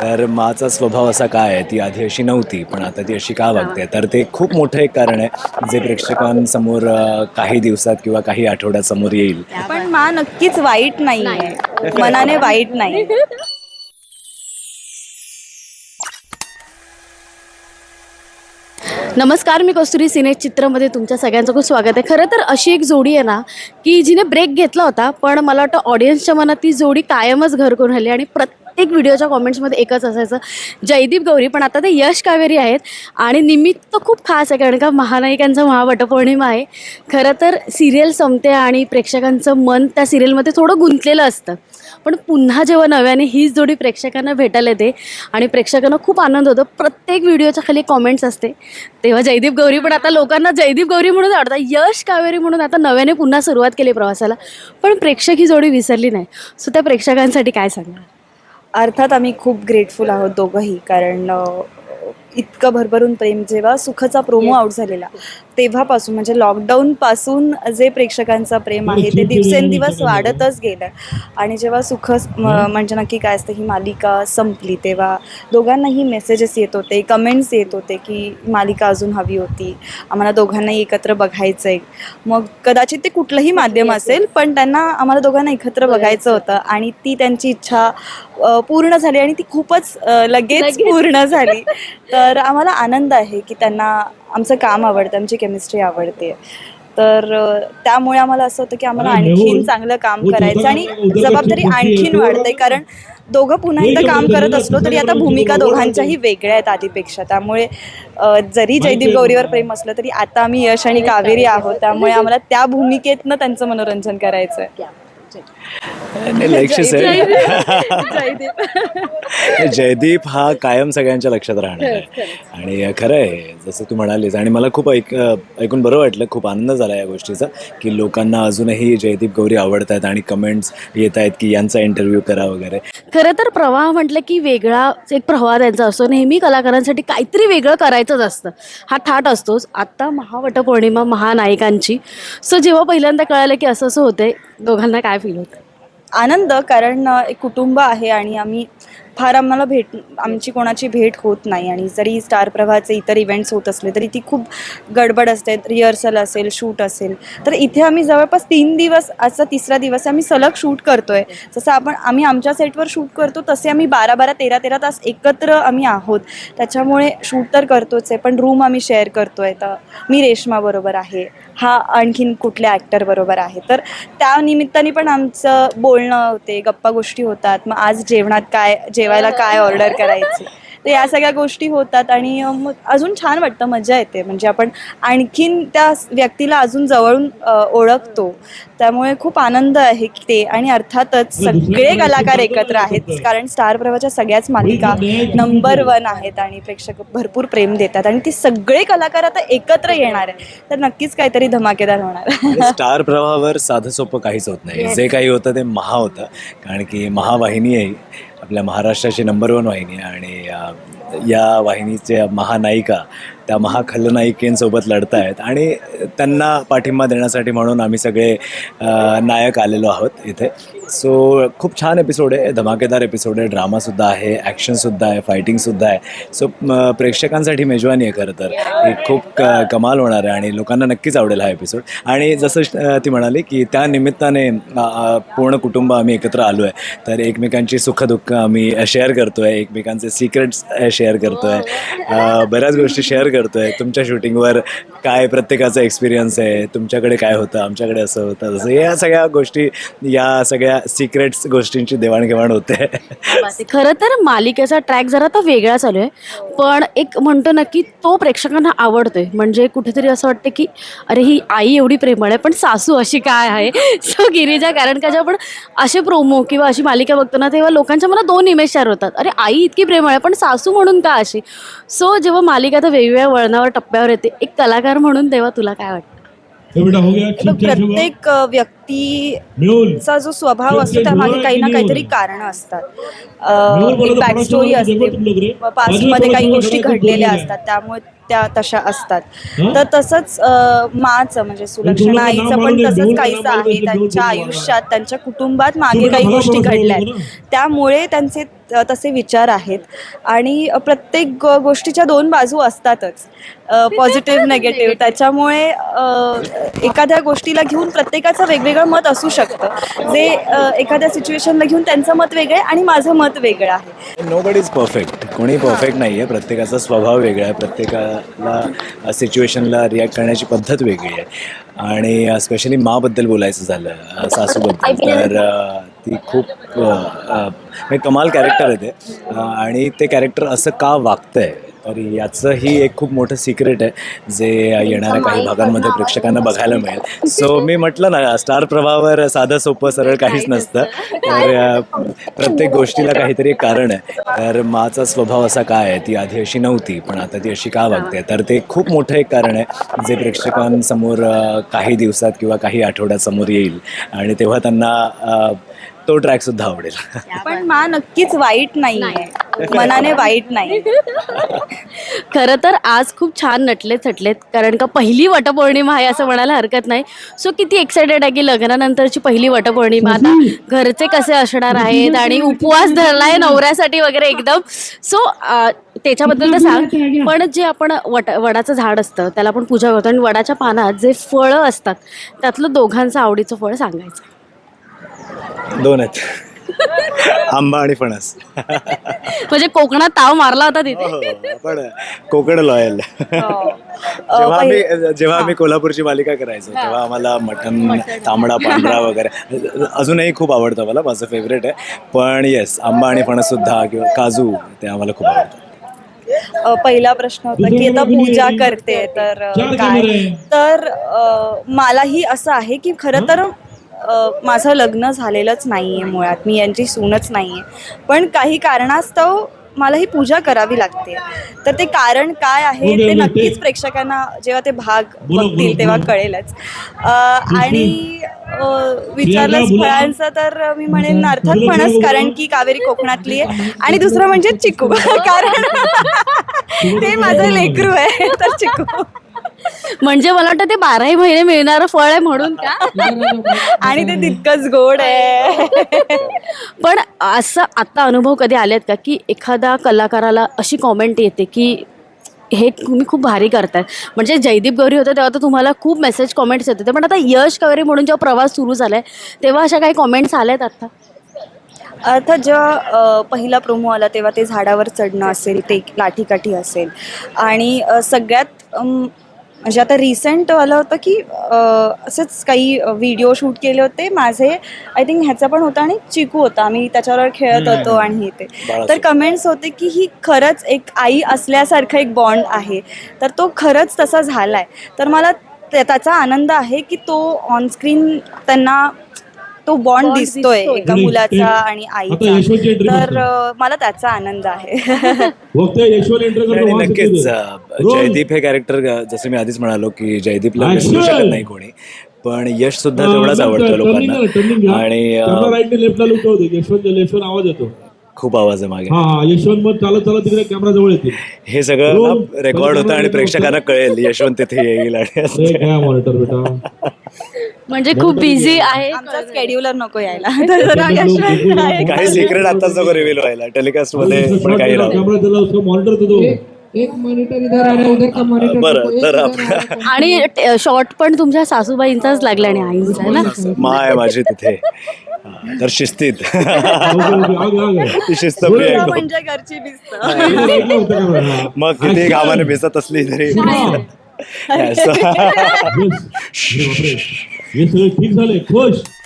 तर माचा स्वभाव असा काय आहे? ती आधी अशी नव्हती पण आता ती अशी का वागते तर ते खूप मोठं एक कारण आहे जे प्रेक्षकांसमोर अ, काही दिवसात किंवा काही आठवड्यात समोर येईल. पण मा नक्कीच वाईट नाही आहे. मनाने वाईट नाही नमस्कार मी कस्तुरी सिने चित्रमध्ये तुमच्या सगळ्यांचं खूप स्वागत आहे. खरं तर अशी एक जोडी आहे ना की जिने ब्रेक घेतला होता पण मला वाटतं ऑडियन्सच्या मनात ती जोडी कायमच घर करून राहिली आणि प्रत्येक प्रत्येक व्हिडिओच्या कॉमेंट्समध्ये एकच असायचं जयदीप गौरी पण आता ते यश कावेरी आहेत. आणि निमित्त खूप खास आहे कारण का महानायिकांचा महावटपौर्णिमा आहे. खरं तर सिरियल संपते आणि प्रेक्षकांचं मन त्या सिरियलमध्ये थोडं गुंतलेलं असतं. पण पुन्हा जेव्हा नव्याने हीच जोडी प्रेक्षकांना भेटायला येते आणि प्रेक्षकांना खूप आनंद होतो प्रत्येक व्हिडिओच्या खाली कॉमेंट्स असते. तेव्हा जयदीप गौरी पण आता लोकांना जयदीप गौरी म्हणून आवडतात यश कावेरी म्हणून आता नव्याने पुन्हा सुरुवात केली प्रवासाला. पण प्रेक्षक ही जोडी विसरली नाही. सो त्या प्रेक्षकांसाठी काय सांगणार? अर्थात आम्ही खूप ग्रेटफुल आहोत दोघंही कारण इतकं भरभरून प्रेम जेव्हा सुखाचा प्रोमो आउट झालेला तेव्हापासून म्हणजे लॉकडाऊन पासून जे प्रेक्षकांचं प्रेम आहे ते दिवसेंदिवस वाढतच गेलं आणि जेव्हा सुख म्हणजे नक्की काय असतं ही मालिका संपली तेव्हा दोघांनाही मेसेजेस येत होते कमेंट्स येत होते की मालिका अजून हवी होती. आम्हाला दोघांनाही एकत्र बघायचं आहे मग कदाचित ते कुठलंही माध्यम असेल पण त्यांना आम्हाला दोघांना एकत्र बघायचं होतं आणि ती त्यांची इच्छा पूर्ण झाली आणि ती खूपच लगेच. पूर्ण झाली. तर आम्हाला आनंद आहे की त्यांना आमचं काम आवडतं आमची केमिस्ट्री आवडते. तर त्यामुळे आम्हाला असं होतं की आम्हाला आणि आणखीन चांगलं काम वो करायचं आणि जबाबदारी आणखीन आहे. वाढते कारण दोघं पुन्हा नाही एकदा काम करत असलो तरी आता भूमिका दोघांच्याही वेगळ्या आहेत आधीपेक्षा. त्यामुळे जरी जयदीप गौरीवर. प्रेम असलं तरी आता आम्ही यश आणि कावेरी आहोत. त्यामुळे आम्हाला त्या भूमिकेतनं त्यांचं मनोरंजन करायचं आहे नाही, लक्षच आहे. जयदीप. जयदीप. हा कायम सगळ्यांच्या लक्षात राहणार आहे. आणि खरं आहे जसं तू म्हणालीस आणि मला खूप ऐक ऐकून बरं वाटलं खूप आनंद झाला या गोष्टीचा की लोकांना अजूनही जयदीप गौरी आवडत आहेत आणि कमेंट्स येत आहेत की यांचा इंटरव्ह्यू करा वगैरे. खरं तर प्रवाह म्हटलं की वेगळा एक प्रवाह त्यांचा असतो. नेहमी कलाकारांसाठी काहीतरी वेगळं करायचंच असतं. हा थाट असतोच. आत्ता महावटपौर्णिमा महानायिकांची. सो जेव्हा पहिल्यांदा कळालं की असं असं होतंय दोघांना काय फील होतं? आनंद कारण एक कुटुंब आहे आणि आम्ही फार आम्हाला भेट आमची कोणाची भेट होत नाही आणि जरी स्टार प्रवाहाचे इतर इव्हेंट्स होत असले तरी ती खूप गडबड असते रिहर्सल असेल शूट असेल. तर इथे आम्ही जवळपास तीन दिवस असा तिसरा दिवस आम्ही सलग शूट करतोय. जसं आपण आम्ही आमच्या सेटवर शूट करतो तसे आम्ही बारा बारा तेरा तेरा तास एकत्र आम्ही आहोत. त्याच्यामुळे शूट तर करतोच आहे पण रूम आम्ही शेअर करतोय. तर मी रेश्मा बरोबर आहे. हा आणखीन कुठल्या ॲक्टर बरोबर आहे. तर त्या निमित्ताने पण आमचं बोलणं होते गप्पा गोष्टी होतात. मग आज जेवणात काय जेव जेवायला काय ऑर्डर करायची? तर या सगळ्या गोष्टी होतात आणि मग अजून छान वाटतं मजा येते. म्हणजे आपण आणखीन त्या व्यक्तीला अजून जवळून ओळखतो. त्यामुळे खूप आनंद आहे ते आणि अर्थातच सगळे कलाकार एकत्र आहेत. कारण स्टार प्रवाहाच्या सगळ्याच मालिका नंबर वन आहेत आणि प्रेक्षक भरपूर प्रेम देतात आणि ते सगळे कलाकार आता एकत्र येणार आहे तर नक्कीच काहीतरी धमाकेदार होणार. स्टार प्रवाहावर साधं सोपं काहीच होत नाही. जे काही होतं ते महा होतं कारण की महावाहिनी आहे. आपल्या महाराष्ट्राची नंबर वन वाहिनी आणि या वाहिनीच्या महानायिका त्या महाखलनायिकेंसोबत लढत आहेत आणि त्यांना पाठिंबा देण्यासाठी म्हणून आम्ही सगळे नायक आलेलो आहोत इथे. सो खूप छान एपिसोड आहे. धमाकेदार एपिसोड आहे. ड्रामासुद्धा आहे. ॲक्शनसुद्धा आहे. फायटिंगसुद्धा आहे. सो प्रेक्षकांसाठी मेजवानी आहे खरं तर. हे खूप क कमाल होणार आहे आणि लोकांना नक्कीच आवडेल हा एपिसोड आणि जसं ती म्हणाली की त्या निमित्ताने पूर्ण कुटुंब आम्ही एकत्र आलो आहे तर एकमेकांची सुखदुःख आम्ही शेअर करतो आहे एकमेकांचे सिक्रेट्स शेअर करतो आहे बऱ्याच गोष्टी शेअर करतो करतोय तुमच्या शूटिंगवर काय प्रत्येकाचा एक्सपिरियन्स आहे? तुमच्याकडे काय होतं? आमच्याकडे असं होतं तसं. या सगळ्या गोष्टी या सगळ्या सिक्रेट्स गोष्टींची देवाणघेवाण होते. खरं तर मालिकेचा ट्रॅक जरा तर वेगळा चालू आहे. पण एक म्हणतो ना की तो प्रेक्षकांना आवडतोय. म्हणजे कुठेतरी असं वाटतं की अरे ही आई एवढी प्रेमळ आहे पण सासू अशी काय आहे? सो गिरीजा कारण का जेव्हा आपण असे प्रोमो किंवा अशी मालिका बघतो ना तेव्हा लोकांच्या मला दोन इमेज तयार होतात. अरे आई इतकी प्रेमळ आहे पण सासू म्हणून का अशी? सो जेव्हा मालिका आता वेगवेगळ्या वळणावर टप्प्यावर येते. एक कलाकार म्हणून तेव्हा तुला काय वाटतं? तो बेटा हो प्रत्येक अ, व्यक्ती मेहुल चा जो स्वभाव असतो त्यामागे काही ना काहीतरी कारण असतात. बॅक स्टोरी असते. पास्टमध्ये काही गोष्टी घडलेल्या असतात त्यामुळे त्या तशा असतात. तर तसंच माचं म्हणजे सुलक्षणा आईचं पण तसंच काहीसं आहे. त्यांच्या आयुष्यात त्यांच्या कुटुंबात मागे काही गोष्टी घडल्या आहेत त्यामुळे त्यांचे तसे विचार आहेत. आणि प्रत्येक ग- गोष्टीच्या दोन बाजू असतातच. पॉझिटिव्ह नेगेटिव्ह त्याच्यामुळे एखाद्या गोष्टीला घेऊन प्रत्येकाचं वेगवेगळं मत असू शकतं. जे एखाद्या सिच्युएशनला घेऊन त्यांचं मत वेगळं आहे आणि माझं मत वेगळं आहे. नो बड इज परफेक्ट कोणी परफेक्ट नाही आहे प्रत्येकाचा स्वभाव वेगळा आहे. प्रत्येकाला सिच्युएशनला रिॲक्ट करण्याची पद्धत वेगळी आहे. आणि स्पेशली माबद्दल बोलायचं झालं सासूबद्दल तर ती खूप अ, अ, म्हणजे कमाल कॅरेक्टर आहे ते. अ, आणि ते कॅरेक्टर असं का वागतं आहे तर याचंही एक खूप मोठं सिक्रेट आहे जे येणाऱ्या काही भागांमध्ये प्रेक्षकांना बघायला मिळेल. सो मी म्हटलं ना स्टार प्रवाहावर साधं सोपं सरळ काहीच नसतं. तर प्रत्येक गोष्टीला काहीतरी एक कारण आहे. तर माचा स्वभाव असा काय आहे ती आधी अशी नव्हती पण आता ती अशी का वागते? तर ते खूप मोठं एक कारण आहे जे प्रेक्षकांसमोर काही दिवसात किंवा काही आठवड्यात समोर येईल. आणि तेव्हा त्यांना तो ट्रॅकसुद्धा आवडेल. पण मा नक्कीच वाईट नाही. आहे मनाने वाईट नाही. खरं तर आज खूप छान नटले थटलेत कारण का पहिली वटपौर्णिमा आहे असं म्हणायला हरकत नाही. सो किती एक्सायटेड आहे की लग्नानंतरची पहिली वटपौर्णिमा आता घरचे कसे असणार आहेत आणि उपवास धरलाय नवऱ्यासाठी वगैरे एकदम. सो त्याच्याबद्दल तर सांग पण जे आपण वट वडाचं झाड असतं त्याला आपण पूजा करतो आणि वडाच्या पानात जे फळं असतात त्यातलं दोघांचं आवडीचं फळ सांगायचं. दोन आहेत. आंबा आणि फणस. म्हणजे कोकणात ताव मारला होता तिथे. हो, पण कोकण लॉयल जेव्हा आम्ही जेव्हा आम्ही कोल्हापूरची मालिका करायचो तेव्हा आम्हाला मटन तांबडा पांढरा वगैरे. अजूनही खूप आवडतं मला माझं फेवरेट आहे. पण येस आंबा आणि फणस सुद्धा किंवा काजू ते आम्हाला खूप आवडतं. अ, पहिला प्रश्न होता की आता पूजा करते तर अ, काय? तर अ, मलाही असं आहे की खरं तर माझं लग्न झालेलंच नाही आहे मुळात. मी यांची सूनच नाही आहे पण काही कारणास्तव मला ही पूजा करावी लागते. तर ते कारण काय आहे ते नक्कीच प्रेक्षकांना जेव्हा ते भाग बघतील तेव्हा कळेलच. आणि अ, विचारलंच फळांचं तर मी म्हणेन अर्थात फणस कारण की कावेरी कोकणातली आहे. आणि दुसरं म्हणजे चिकू. कारण ते माझं लेकरू आहे तर चिकू. म्हणजे मला वाटतं ते बाराही महिने मिळणारं फळ आहे म्हणून का? आणि ते तितकंच गोड आहे. पण असं आता अनुभव कधी आलेत का की एखाद्या कलाकाराला अशी कॉमेंट येते की हे तुम्ही खूप भारी करताय? म्हणजे जयदीप गौरी होतं तेव्हा तर तुम्हाला खूप मेसेज कॉमेंट्स येत होते. पण आता यश कवरे म्हणून जेव्हा प्रवास सुरू झालाय तेव्हा अशा काही कॉमेंट्स आल्यात आता? अर्थात जेव्हा पहिला प्रोमो आला तेव्हा ते झाडावर चढणं असेल ते लाठीकाठी असेल. आणि सगळ्यात म्हणजे आता रिसेंट आलं होतं की असेच काही व्हिडिओ शूट केले होते. माझे आय थिंक ह्याचा पण होता आणि चिकू होता. आम्ही त्याच्यावर खेळत होतो आणि हे ते. तर कमेंट्स होते की ही खरंच एक आई असल्यासारखं एक बॉन्ड आहे. तर तो खरंच तसा झाला आहे तर मला त्या- त्याचा आनंद आहे की तो ऑनस्क्रीन त्यांना तो बॉन्ड दिसतोय. एका मुलाचा आणि आईचा तर मला त्याचा आनंद आहे नक्कीच येतो. जयदीप हे कॅरेक्टर जसं मी आधीच म्हणालो की जयदीपला! विसरू शकत नाही कोणी पण यश सुद्धा तेवढाच आवडतो. लोकांना आणि येतो खूप आवाज आहे मागे यशवंत मग चालत चालत तिकडे कॅमेरा जवळ येतील हे सगळं. रेकॉर्ड होतं आणि. प्रेक्षकांना कळेल यशवंत तिथे येईल आणि म्हणजे खूप बिझी आहे. आमचा स्केड्युलर नको यायला. तर जरा यशवंत आहे. काही सिक्रेट आताच नको रिव्हील व्हायला. टेलिकास्टमध्ये पण काही राहू कॅमेरा त्याला उसका मॉनिटर दे दो एक मॉनिटर इधर आ रहा है उधर का मॉनिटर बरं तर आपण आणि शॉर्ट पण तुमच्या सासूबाईंचाच लागला आणि आईंचा आहे ना? मा आहे माझी तिथे. हा, तर शिस्तीत. ओके, ओके, आगे आगे. ती शिस्तप्रिय आहे तुला खूप. म्हणजे घरची. मग किती घामाने भिजत असली तरी. Yes. असं. Yes. अरे